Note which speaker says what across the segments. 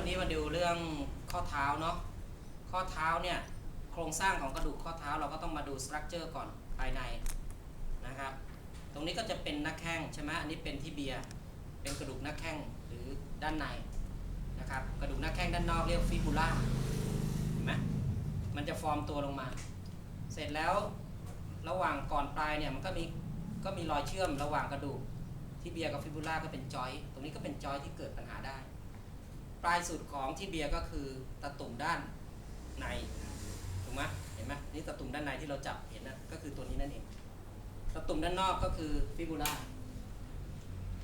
Speaker 1: วันนี้มาดูเรื่องข้อเท้าเนาะข้อเท้าเนี่ยโครงสร้างของกระดูกข้อเท้าเราก็ต้องมาดูสตรัคเจอร์ก่อนภายในนะครับ ตรงนี้ก็จะเป็นหน้าแข้งใช่ไหมอันนี้เป็นที่เบียร์เป็นกระดูกหน้าแข้งหรือด้านในนะครับกระดูกหน้าแข้งด้านนอกเรียกฟิบูล่าเห็นไหมมันจะฟอร์มตัวลงมา เสร็จแล้วระหว่างก่อนปลายเนี่ยมันก็มีก็มีรอยเชื่อมระหว่างกระดูกที่เบียร์กับฟิบูล่าก็เป็นจอย ตรงนี้ก็เป็นจอยที่เกิดปัญหาได้ ปลายสุดของที่เบียร์ก็คือตะตุ่มด้านในถูกไหมเห็นไหมนี่ตะตุ่มด้านในที่เราจับเห็นนะก็คือตัวนี้นั่นเองตะตุ่มด้านนอกก็คือฟิบูล่า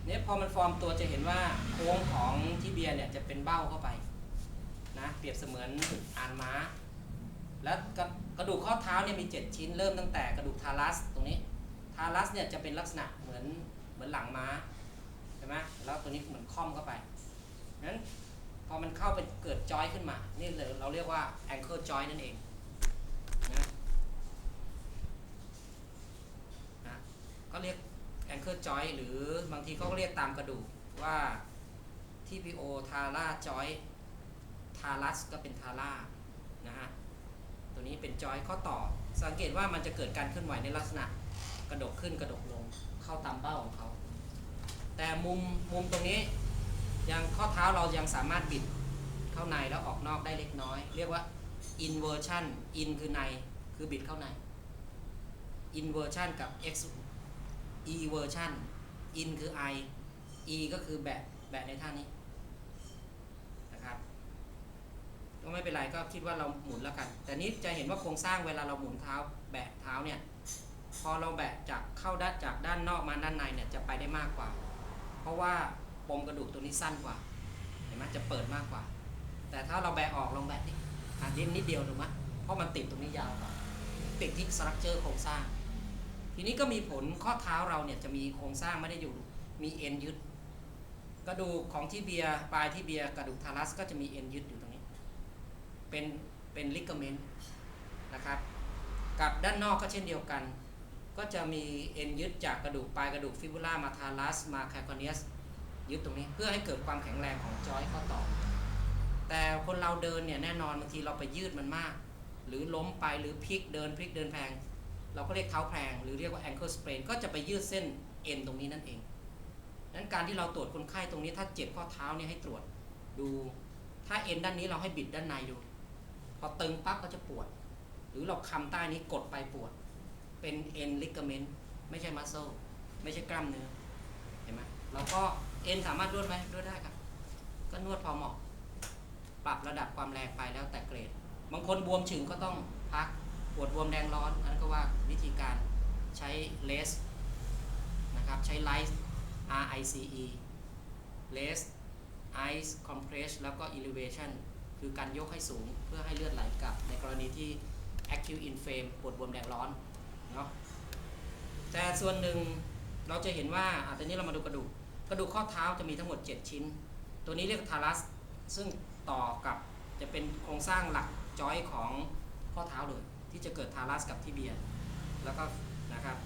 Speaker 1: เนี่ยพอมันฟอร์มตัวจะเห็นว่าโค้งของที่เบียร์เนี่ยจะเป็นเบ้าเข้าไปนะเปรียบเสมือนอ่านม้า แล้วกระกระดูกข้อเท้าเนี่ยมี 7 ชิ้น เริ่มตั้งแต่กระดูกทารัสตรงนี้ทารัสเนี่ยจะเป็นลักษณะเหมือนเหมือนหลังม้าใช่ไหมแล้วตัวนี้เหมือนค่อมเข้าไปนั้น พอมันเข้าไปเกิดจอยขึ้นมา นี่เลยเราเรียกว่า ankle joint นั่นเองนะนะก็เรียก ankle joint หรือบางทีเขาก็เรียกตามกระดูกว่า TPO tara joint ทารัสก็เป็นทาร่านะฮะ ตัวนี้เป็นจอยข้อต่อ สังเกตว่ามันจะเกิดการเคลื่อนไหวในลักษณะกระดกขึ้นกระดกลง เข้าตามเป้าของเขา แต่มุมมุมตรงนี้ ยังข้อเท้าเรายังสามารถบิดเข้าในแล้วออกนอกได้เล็กน้อย เรียกว่า inversion in คือในคือบิดเข้าใน inversion กับ ex eversion in คือ i e ก็คือแบะแบะในท่านี้นะครับก็ไม่เป็นไรก็คิดว่าเราหมุนแล้วกัน แต่นี้จะเห็นว่าโครงสร้างเวลาเราหมุนเท้าแบะเท้าเนี่ยพอเราแบะจากเข้าด้านจากด้านนอกมาด้านในเนี่ยจะไปได้มากกว่า เพราะว่า ปมกระดูกตัวนี้สั้นกว่า เห็นไหมจะเปิดมากกว่า แต่ถ้าเราแบะออกลองแบะนี่อันนี้นิดเดียวถูกไหมเพราะมันติดตรงนี้ยาวกว่าติดที่สตรัคเจอร์โครงสร้าง ทีนี้ก็มีผลข้อเท้าเราเนี่ยจะมีโครงสร้างไม่ได้อยู่ มีเอ็นยึด กระดูกของที่เบียร์ปลายที่เบียร์กระดูกทารัสก็จะมีเอ็นยึดอยู่ตรงนี้ เป็นเป็นลิกเมนต์นะครับกับด้านนอกก็เช่นเดียวกัน ก็จะมีเอ็นยึดจากกระดูกปลายกระดูกฟิบูล่ามาทารัสมาแคคอเนียส ยึดตรงนี้เพื่อให้เกิดความแข็งแรงของจอยข้อต่อ แต่คนเราเดินเนี่ยแน่นอนบางทีเราไปยืดมันมาก หรือล้มไปหรือพลิกเดินพลิกเดินแพง เราก็เรียกเท้าแพงหรือเรียกว่า ankle sprain ก็จะไปยืดเส้นเอ็นตรงนี้นั่นเองนั้นการที่เราตรวจคนไข้ตรงนี้ถ้าเจ็บข้อเท้าเนี่ยให้ตรวจดู ถ้าเอ็นด้านนี้เราให้บิดด้านในดู พอตึงปั๊บก็จะปวด หรือเราคำใต้นี้กดไปปวด เป็นเอ็นลิกเมนต์ไม่ใช่มัสเซลไม่ใช่กล้ามเนื้อเห็นไหมเราก็ เอ็นสามารถนวดไหมนวดได้ครับ ก็นวดพอเหมาะ ปรับระดับความแรงไปแล้วแต่เกรด บางคนบวมฉึงก็ต้องพักปวดบวมแดงร้อนอันนั้นก็ว่าวิธีการใช้เลสนะครับใช้ไลท์ R I C E เลส ice compress แล้วก็ elevation คือการยกให้สูงเพื่อให้เลือดไหลกลับ ในกรณีที่ acute inflame ปวดบวมแดงร้อนเนาะแต่ส่วนหนึ่งเราจะเห็นว่าอะตอนนี้เรามาดูกระดูก กระดูกข้อเท้าจะมีทั้งหมด 7 ชิ้น ตัวนี้เรียกทารัส ซึ่งต่อกับจะเป็นโครงสร้างหลักจอยของข้อเท้าเลย ที่จะเกิดทารัสกับทิเบีย แล้วก็นะครับ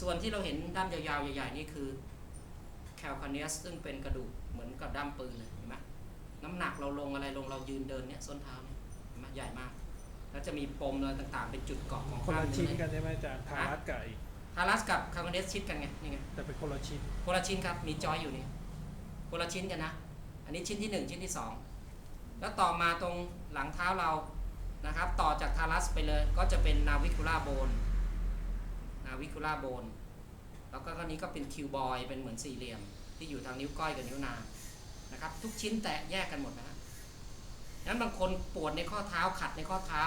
Speaker 1: ส่วนที่เราเห็นด้ามยาวๆ ใหญ่ๆ นี่คือแคลคาเนียสซึ่งเป็นกระดูกเหมือนกับด้ามปืนเลยเห็นไหมน้ำหนักเราลงอะไรลงเรายืนเดินเนี่ยส้นเท้าเนี่ยเห็นไหมใหญ่มาก แล้วจะมีปมอะไรต่างๆ เป็นจุดเกาะของ
Speaker 2: คน
Speaker 1: กล้าม
Speaker 2: ละ
Speaker 1: เนื้
Speaker 2: ชิ้นกันใช่ไหมอาจารย์ทารัสกับอีก
Speaker 1: ทารัสกับคาร์บอนเดสชิดกันไงนี่ไง
Speaker 2: แต่เป็นคนละชิ้น
Speaker 1: คนละชิ้นครับมีจอยอยู่นี่คนละชิ้นกันนะ อันนี้ชิ้นที่ 1 ชิ้นที่ 2 แล้วต่อมาตรงหลังเท้าเรานะครับ ต่อจากทารัสไปเลยก็จะเป็นนาวิคูล่าโบนนาวิคูล่าโบนแล้วก็อันนี้ก็เป็นคิวบอยเป็นเหมือนสี่เหลี่ยม ที่อยู่ทางนิ้วก้อยกับนิ้วนางนะครับ ทุกชิ้นแตะแยกกันหมดนะฮะนั้นบางคนปวดในข้อเท้าขัดในข้อเท้า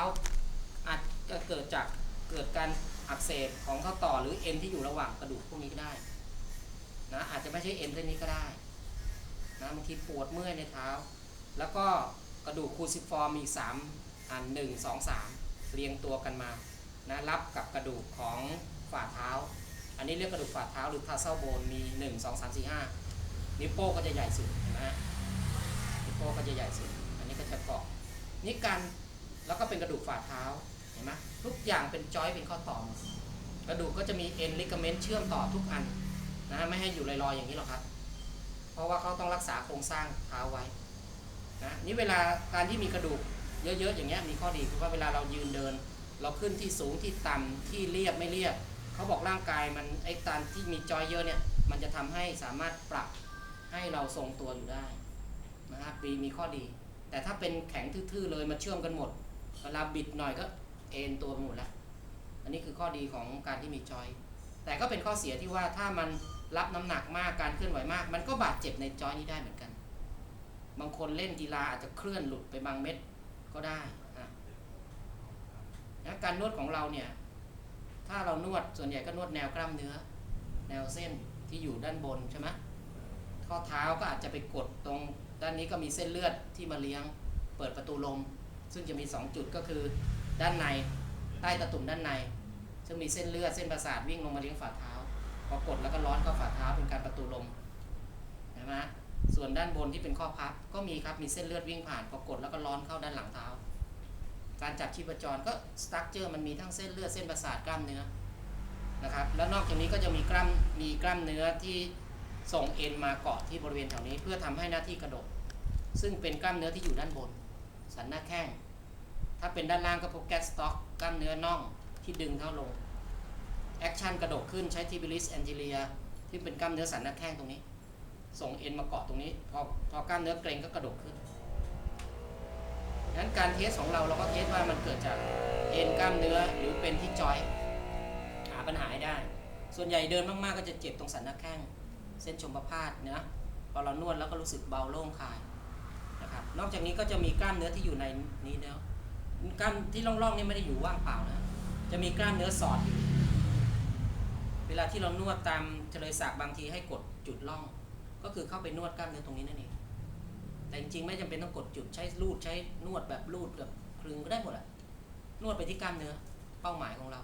Speaker 1: อาจจะเกิดจากเกิดการ อักเสบของข้อต่อหรือเอ็นที่อยู่ระหว่างกระดูกพวกนี้ก็ได้นะอาจจะไม่ใช่เอ็นเส้นนี้ก็ได้นะบางทีปวดเมื่อยในเท้า แล้วก็กระดูกคูซิฟอร์มมีสามอันหนึ่งสองสามเรียงตัวกันมานะรับกับกระดูกของฝ่าเท้า อันนี้เรียกกระดูกฝ่าเท้าหรือทาเซลโบนมีหนึ่งสองสามสี่ห้านิ้วโป้งก็จะใหญ่สุดนไหมฮะนิ้วโป้งก็จะใหญ่สุด อันนี้ก็จะเกาะนี่การแล้วก็เป็นกระดูกฝ่าเท้า ห็นไหมทุกอย่างเป็นจอยเป็นข้อต่อกระดูกก็จะมีเอ็นลิกเมนต์เชื่อมต่อทุกอันนะไม่ให้อยู่ลอยๆอย่างนี้หรอกครับ เพราะว่าเขาต้องรักษาโครงสร้างเท้าไว้นะนี่เวลาการที่มีกระดูกเยอะๆอย่างเงี้ยมีข้อดีคือว่าเวลาเรายืนเดิน เราขึ้นที่สูงที่ต่ำที่เรียบไม่เรียบเขาบอกร่างกายมันไอ้การที่มีจอยเยอะเนี่ยมันจะทำให้สามารถปรับให้เราทรงตัวอยู่ได้นะครับมีมีข้อดี แต่ถ้าเป็นแข็งทื่อๆเลยมาเชื่อมกันหมดเวลาบิดหน่อยก็ เอ็นตัวไปหมดแล้ว อันนี้คือข้อดีของการที่มีจอย แต่ก็เป็นข้อเสียที่ว่าถ้ามันรับน้ำหนักมากการเคลื่อนไหวมาก มันก็บาดเจ็บในจอยนี้ได้เหมือนกัน บางคนเล่นกีฬาอาจจะเคลื่อนหลุดไปบางเม็ดก็ได้นะการนวดของเราเนี่ย ถ้าเรานวดส่วนใหญ่ก็นวดแนวกล้ามเนื้อ แนวเส้นที่อยู่ด้านบนใช่ไหมข้อเท้าก็อาจจะไปกดตรงด้านนี้ก็มีเส้นเลือดที่มาเลี้ยงเปิดประตูลม ซึ่งจะมี 2 จุดก็คือ ด้านใน ใต้ตะตุ่มด้านใน ซึ่งมีเส้นเลือดเส้นประสาทวิ่งลงมาเลี้ยงฝ่าเท้าพอกดแล้วก็ร้อนเข้าฝ่าเท้าเป็นการประตูลมนไหมส่วนด้านบนที่เป็นข้อพับก็มีครับมีเส้นเลือดวิ่งผ่านพอกดแล้วก็ร้อนเข้าด้านหลังเท้า การจับชีพจรก็สตั๊กเจอร์มันมีทั้งเส้นเลือดเส้นประสาทกล้ามเนื้อนะครับแล้วนอกจากนี้ก็จะมีกล้ามมีกล้ามเนื้อที่ส่งเอ็นมาเกาะที่บริเวณแถวนี้ เพื่อทำให้หน้าที่กระดก ซึ่งเป็นกล้ามเนื้อที่อยู่ด้านบน สันหน้าแข้ง ถ้าเป็นด้านล่างก็พวกแกสต็อกกล้ามเนื้อน่องที่ดึงเท้าลง แอคชั่นกระดกขึ้นใช้ทิบิลิสแอนติเลียที่เป็นกล้ามเนื้อสันหน้าแข้งตรงนี้ ส่งเอ็นมาเกาะตรงนี้ พอพอกล้ามเนื้อเกร็งก็กระดกขึ้นงั้นการเทสของเราเราก็เทสว่ามันเกิดจากเอ็นกล้ามเนื้อหรือเป็นที่จอย หาปัญหาได้ ส่วนใหญ่เดินมากๆก็จะเจ็บตรงสันหน้าแข้ง เส้นชมประพาสเนะพอเรานวดแล้วก็รู้สึกเบาโล่งคลายนะครับนอกจากนี้ก็จะมีกล้ามเนื้อที่อยู่ในนี้แล้ว กล้ามที่ร่องๆนี่ไม่ได้อยู่ว่างเปล่านะ จะมีกล้ามเนื้อสอดอยู่ เวลาที่เรานวดตามเฉลยศักดิ์บางทีให้กดจุดร่อง ก็คือเข้าไปนวดกล้ามเนื้อตรงนี้นั่นเอง แต่จริงๆไม่จำเป็นต้องกดจุดใช้รูดใช้นวดแบบรูดแบบคลึงก็ได้หมดอะนวดไปที่กล้ามเนื้อเป้าหมายของเรา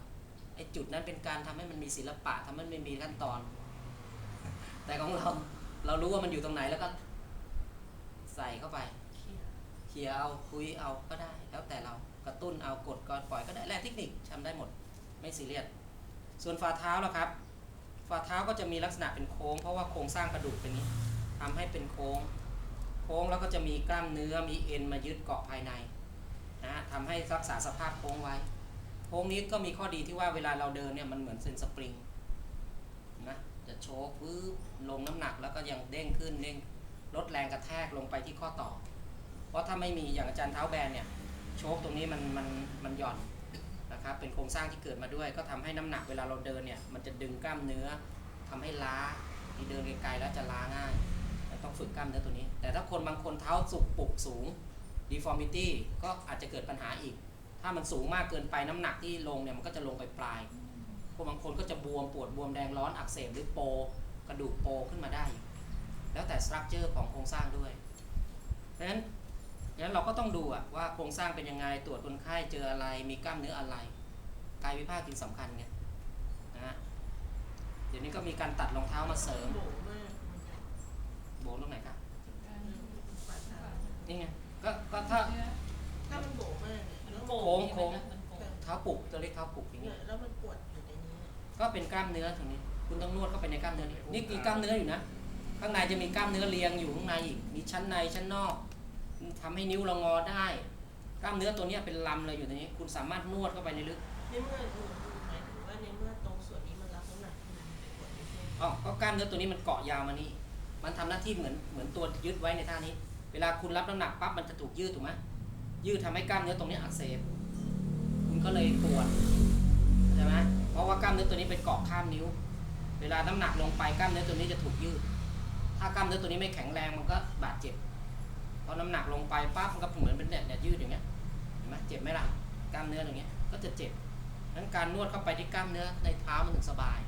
Speaker 1: ไอ้จุดนั้นเป็นการทำให้มันมีศิลปะทำให้มันมีขั้นตอน แต่ของเราเรารู้ว่ามันอยู่ตรงไหนแล้วก็ ใส่เข้าไป เคลียร์เอาคุยเอาก็ได้ แล้วแต่เรากระตุ้นเอากดก่อนปล่อยก็ได้แลกเทคนิคทำได้หมดไม่ซีเรียสส่วนฝ่าเท้าล่ะครับ ฝ่าเท้าก็จะมีลักษณะเป็นโค้ง เพราะว่าโครงสร้างกระดูกเป็นนี้ทำให้เป็นโค้ง โค้งแล้วก็จะมีกล้ามเนื้อมีเอ็นมายึดเกาะภายในนะฮะทำให้รักษาสภาพโค้งไว้ โค้งนี้ก็มีข้อดีที่ว่าเวลาเราเดินเนี่ยมันเหมือนเส้นสปริงนะจะโชกปื้บลงน้ำหนักแล้วก็ยังเด้งขึ้นเด้งลดแรงกระแทกลงไปที่ข้อต่อ เพราะถ้าไม่มีอย่างอาจารย์เท้าแบนเนี่ย โชคตรงนี้มันมันมันหย่อนนะครับเป็นโครงสร้างที่เกิดมาด้วย ก็ทำให้น้ำหนักเวลาเราเดินเนี่ยมันจะดึงกล้ามเนื้อทำให้ล้าที่เดินไกลๆแล้วจะล้าง่ายต้องฝึกกล้ามเนื้อตัวนี้ แต่ถ้าคนบางคนเท้าสุกปุกสูง deformity ก็อาจจะเกิดปัญหาอีก ถ้ามันสูงมากเกินไปน้ำหนักที่ลงเนี่ยมันก็จะลงไปปลายพวกบางคนก็จะบวมปวดบวมแดงร้อนอักเสบหรือโปกระดูกโปขึ้นมาได้ แล้วแต่ structure ของโครงสร้างด้วยเพราะฉะนั้น งั้นเราก็ต้องดูอะว่าโครงสร้างเป็นยังไง ตรวจคนไข้เจออะไร มีกล้ามเนื้ออะไร กายวิภาคจึงสำคัญไงนะฮะเดี๋ยวนี้ก็มีการตัดรองเท้ามาเสริม
Speaker 3: โบมาก
Speaker 1: โบตรงไหนครับนี่ไง ก็ก็ถ้า
Speaker 3: ถ้ามันโบมากเนี่ยแล้ว
Speaker 1: โค้งโค้งเท้าปุกตัวเล็กเท้าปุกอย่าง
Speaker 3: เนี่
Speaker 1: นี้
Speaker 3: ยแล้วมันปวดอยู่ในนี้
Speaker 1: ก็เป็นกล้ามเนื้อตรงนี้ คุณต้องนวดเข้าไปในกล้ามเนื้อนี้นี่มีกล้ามเนื้ออยู่นะ ข้างในจะมีกล้ามเนื้อเรียงอยู่ข้างในอีก มีชั้นในชั้นนอก ทำให้นิ้วเรางอได้ กล้ามเนื้อตัวเนี้ยเป็นลำเลยอยู่ตรงนี้ คุณสามารถนวดเข้าไปในลึก
Speaker 3: ในเมื่อหนูหมายถึงว่าในเมื่อตรงส่วนนี้มันรับน้ำหนักมันจะปวดไม่ใช่
Speaker 1: อ๋อก็กล้ามเนื้อตัวนี้มันเกาะยาวมานี่ มันทำหน้าที่เหมือนเหมือนตัวยึดไว้ในท่านี้ เวลาคุณรับน้ำหนักปั๊บมันจะถูกยืดถูกไหมยืดทำให้กล้ามเนื้อตรงนี้อักเสบ คุณก็เลยปวดใช่ไหมเพราะว่ากล้ามเนื้อตัวนี้ไปเกาะข้ามนิ้ว เวลาน้ำหนักลงไปกล้ามเนื้อตัวนี้จะถูกยืด ถ้ากล้ามเนื้อตัวนี้ไม่แข็งแรงมันก็บาดเจ็บ พอน้ำหนักลงไปปั๊บมันก็เหมือนเป็นเนี่ยเนี่ยยืดอย่างเงี้ยเห็นไหมเจ็บไหมล่ะกล้ามเนื้ออย่างเงี้ยก็จะเจ็บนั้นการนวดเข้าไปที่กล้ามเนื้อในเท้ามันถึงสบาย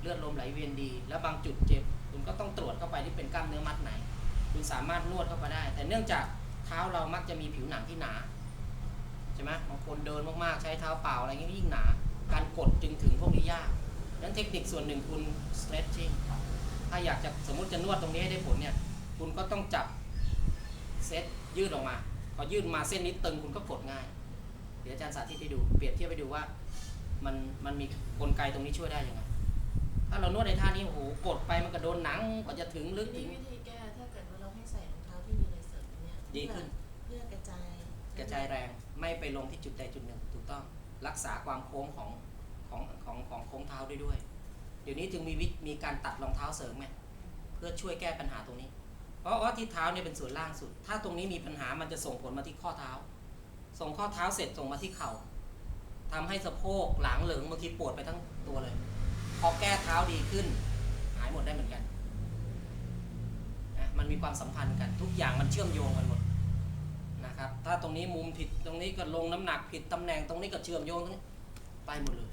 Speaker 1: เลือดลมไหลเวียนดี แล้วบางจุดเจ็บคุณก็ต้องตรวจเข้าไปที่เป็นกล้ามเนื้อมัดไหน คุณสามารถนวดเข้าไปได้ แต่เนื่องจากเท้าเรามักจะมีผิวหนังที่หนาใช่ไหมบางคนเดินมากๆใช้เท้าเปล่าอะไรเงี้ยยิ่งหนา การกดจึงถึงพวกนี้ยากนั้นเทคนิคส่วนหนึ่งคุณ stretching ถ้าอยากจะสมมติจะนวดตรงนี้ให้ได้ผลเนี่ยคุณก็ต้องจับ เซตยืดออกมา พอยืดมาเส้นนี้ตึงคุณก็กดง่าย เดี๋ยวอาจารย์สาธิตให้ดู เปรียบเทียบไปดูว่ามันมันมีกลไกตรงนี้ช่วยได้ยังไง ถ้าเรานวดในท่านี้โอ้โหกดไปมันก็โดนหนังกว่าจะถึงลึก
Speaker 3: ที
Speaker 1: ถึ
Speaker 3: นี้
Speaker 1: ง
Speaker 3: วิธีแก้ถ้าเกิดว่าเราให้ใส่รองเท้าที่มีเลเซอร์เนี่ย
Speaker 1: ดีขึ้น
Speaker 3: เพื่อกระจาย
Speaker 1: กระจายแรงไม่ไปลงที่จุดใดจุดหนึ่งถูกต้องรักษาความโค้งของของของของโค้งเท้าได้ด้วย เดี๋ยวนี้จึงมีวิมีการตัดรองเท้าเสริมไงเพื่อช่วยแก้ปัญหาตรงนี้ เพราะว่าที่เท้าเนี่ยเป็นส่วนล่างสุด ถ้าตรงนี้มีปัญหามันจะส่งผลมาที่ข้อเท้า ส่งข้อเท้าเสร็จส่งมาที่เข่าทำให้สะโพกหลังเหลิงบางทีปวดไปทั้งตัวเลย พอแก้เท้าดีขึ้น หายหมดได้เหมือนกันนะมันมีความสัมพันธ์กัน ทุกอย่างมันเชื่อมโยงกันหมดนะครับ ถ้าตรงนี้มุมผิดตรงนี้ก็ลงน้ำหนักผิดตำแหน่งตรงนี้ก็เชื่อมโยงตรงนี้ไปหมดเลย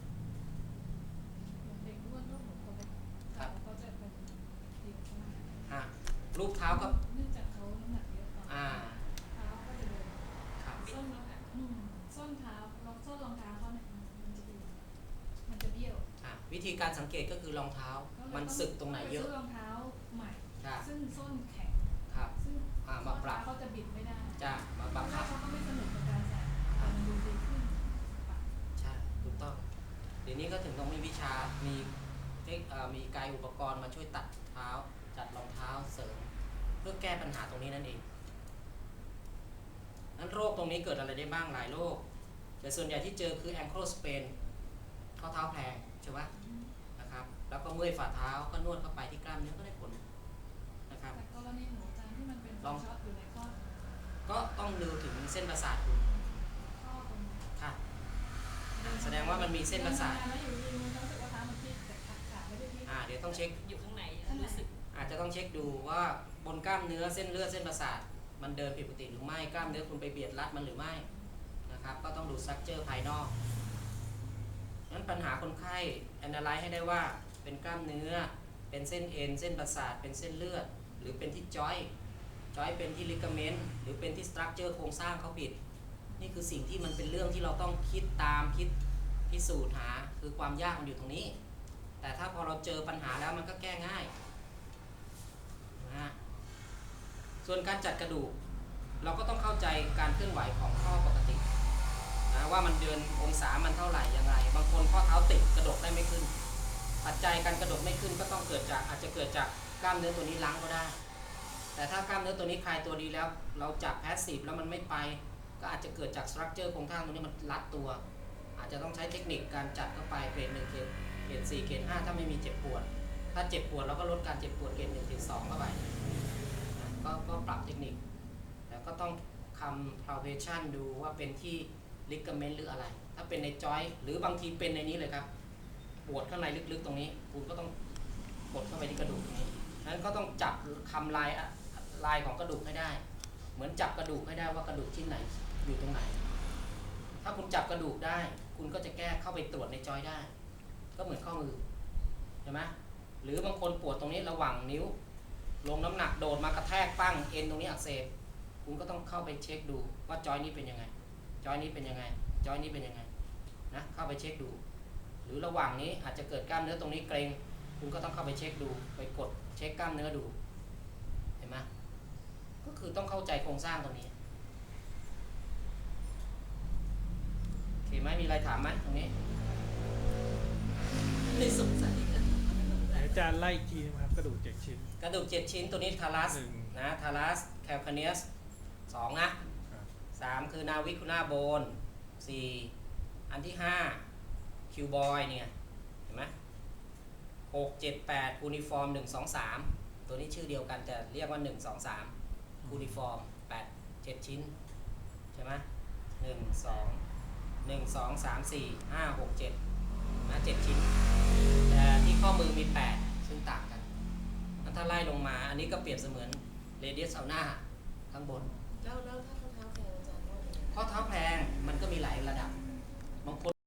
Speaker 4: เด็กอ้วนลูกหนูเขาไป
Speaker 1: ครับ
Speaker 4: เขาจะเป็นเดียวใช่ไหม
Speaker 1: ฮะ รูปเท้าก็
Speaker 4: เนื่องจากเขาน้ำหนักเยอะกว่า
Speaker 1: อ่า
Speaker 4: เท้าก็จะเดิน
Speaker 1: ครับ
Speaker 4: ส้นแล้วค่ะอืมส้นเท้ารองส้นรองเท้าเขาเนี่ยมันจะเบี้ยวมันจะเบี้ยว
Speaker 1: อะวิธีการสังเกตก็คือรองเท้า
Speaker 4: ก็เลย
Speaker 1: มันสึกตรงไหนเยอะ
Speaker 4: ปซื้อรองเท้าใหม่
Speaker 1: ครับ
Speaker 4: ซึ่งส้นแข็ง
Speaker 1: ครับ
Speaker 4: ซึ่ง
Speaker 1: อ่ามาปรับ
Speaker 4: เขาจะบิดไม่ได้
Speaker 1: จ้ามาบังคับ
Speaker 4: เขาก็ไม่สนุกกับการใส่แต่มันดูดีขึ้นปรับ
Speaker 1: ใช่ถูกต้อง เดี๋ยวนี้ก็ถึงต้องมีวิชามีเทคเอ่อมีกายอุปกรณ์มาช่วยตัดเท้าจัดรองเท้าเสริมเพื่อแก้ปัญหาตรงนี้นั่นเองนั้นโรคตรงนี้เกิดอะไรได้บ้างหลายโรค แต่ส่วนใหญ่ที่เจอคือ ankle sprain ข้อเท้าแพลงใช่ไหมนะครับ แล้วก็เมื่อยฝ่าเท้าก็นวดเข้าไปที่กล้ามเนื้อก็ได้ผลนะครับ
Speaker 4: แต่กรณีหนูอาจารย์ที่มันเป็น
Speaker 1: ลอง
Speaker 4: ช็อตอยู่ในข้อ
Speaker 1: ก็ต้องดูถึงเส้นประสาทคุณ
Speaker 4: ข้อตรงนี้
Speaker 1: ค่ะอ่าแสดงว่ามันมีเส้นประสาท
Speaker 4: แล้วอยู่ดีมันรู้สึกว่าเท้ามันพลิกแต่ขาขาไม่ได้พลิก
Speaker 1: อ่าเดี๋ยวต้องเช็ค
Speaker 3: อยู่ข้างใน
Speaker 4: ข้างใน
Speaker 3: รู้สึก
Speaker 1: อาจจะต้องเช็คดูว่า บนกล้ามเนื้อเส้นเลือดเส้นประสาทมันเดินผิดปกติหรือไม่กล้ามเนื้อคุณไปเบียดรัดมันหรือไม่นะครับ ก็ต้องดูสตรัคเจอร์ภายนอกนั้นปัญหาคนไข้แอนนาไลให้ได้ว่าเป็นกล้ามเนื้อ เป็นเส้นเอ็นเส้นประสาท เป็นเส้นเลือด หรือเป็นที่จอยจอยเป็นที่ลิกาเมนต์หรือเป็นที่สตรัคเจอร์โครงสร้างเขาผิด นี่คือสิ่งที่มันเป็นเรื่องที่เราต้องคิดตามคิดพิสูจน์หาคือความยากมันอยู่ตรงนี้ แต่ถ้าพอเราเจอปัญหาแล้วมันก็แก้ง่ายนะฮะ ส่วนการจัดกระดูก เราก็ต้องเข้าใจการเคลื่อนไหวของข้อปกตินะว่ามันเดินองศามันเท่าไหร่ยังไง บางคนข้อเท้าติดกระดกได้ไม่ขึ้น ปัจจัยการกระดกไม่ขึ้นก็ต้องเกิดจากอาจจะเกิดจากกล้ามเนื้อตัวนี้ล้างก็ได้ แต่ถ้ากล้ามเนื้อตัวนี้คลายตัวดีแล้ว เราจับแพสซีฟแล้วมันไม่ไป ก็อาจจะเกิดจากสตรัคเจอร์โครงสร้างตรงนี้มันรัดตัว อาจจะต้องใช้เทคนิคการจัดเข้าไปเกรดหนึ่งเกรดเกรดสี่เกรดห้าถ้าไม่มีเจ็บปวด ถ้าเจ็บปวดเราก็ลดการเจ็บปวดเกรดหนึ่งเกรดสองเข้าไป ก็ก็ปรับเทคนิค แล้วก็ต้องคำ palpation ดูว่าเป็นที่ ligament หรืออะไร ถ้าเป็นในจอยหรือบางทีเป็นในนี้เลยครับ ปวดข้างในลึกๆตรงนี้ คุณก็ต้องกดเข้าไปที่กระดูกตรงนี้นั้นก็ต้องจับคำลายลายของกระดูกให้ได้ เหมือนจับกระดูกให้ได้ว่ากระดูกชิ้นไหนอยู่ตรงไหน ถ้าคุณจับกระดูกได้ คุณก็จะแก้เข้าไปตรวจในจอยได้ ก็เหมือนข้อมือใช่ไหมหรือบางคนปวดตรงนี้ระหว่างนิ้ว ลงน้ำหนักโดดมากระแทกปั้งเอ็นตรงนี้อักเสบคุณก็ต้องเข้าไปเช็คดูว่าจอยนี้เป็นยังไง จอยนี้เป็นยังไง จอยนี้เป็นยังไงนะเข้าไปเช็คดู หรือระหว่างนี้อาจจะเกิดกล้ามเนื้อตรงนี้เกร็งคุณก็ต้องเข้าไปเช็คดู ไปกดเช็คกล้ามเนื้อดูเห็นไหมก็คือต้องเข้าใจโครงสร้างตรงนี้โอเคไหมมีอะไรถามไหมตรงนี้
Speaker 3: ไม่สงสัย
Speaker 2: อาจารย์ไล่อีกทีนะครับ กระดูกเจ็ดชิ้น
Speaker 1: กระดูกเจ็ดชิ้นตัวนี้ทารัส
Speaker 2: หนึ่ง
Speaker 1: นะทารัสแคลคาเนียสสองนะ ครับสามคือนาวิคุนาโบนสี่อันที่ห้าคิวบอยเนี่ยเห็นไหมหกเจ็ดแปดคูนิฟอร์มหนึ่งสองสามตัวนี้ชื่อเดียวกันแต่เรียกว่าหนึ่งสองสามคูนิฟอร์มแปดเจ็ดชิ้น ใช่ไหมหนึ่งสองหนึ่งสองสามสี่ห้าหกเจ็ดนะเจ็ดชิ้น แต่ที่ข้อมือมีแปด ซึ่งต่างกันนั้นถ้าไล่ลงมา อันนี้ก็เปรียบเสมือนเรเดียสเอาหน้าข้างบน
Speaker 3: แล้วแล้วถ้าข้อเท้าแพงอาจารย์ว่ายังไง
Speaker 1: ข้อเท้าแพลงมันก็มีหลายระดับบางคน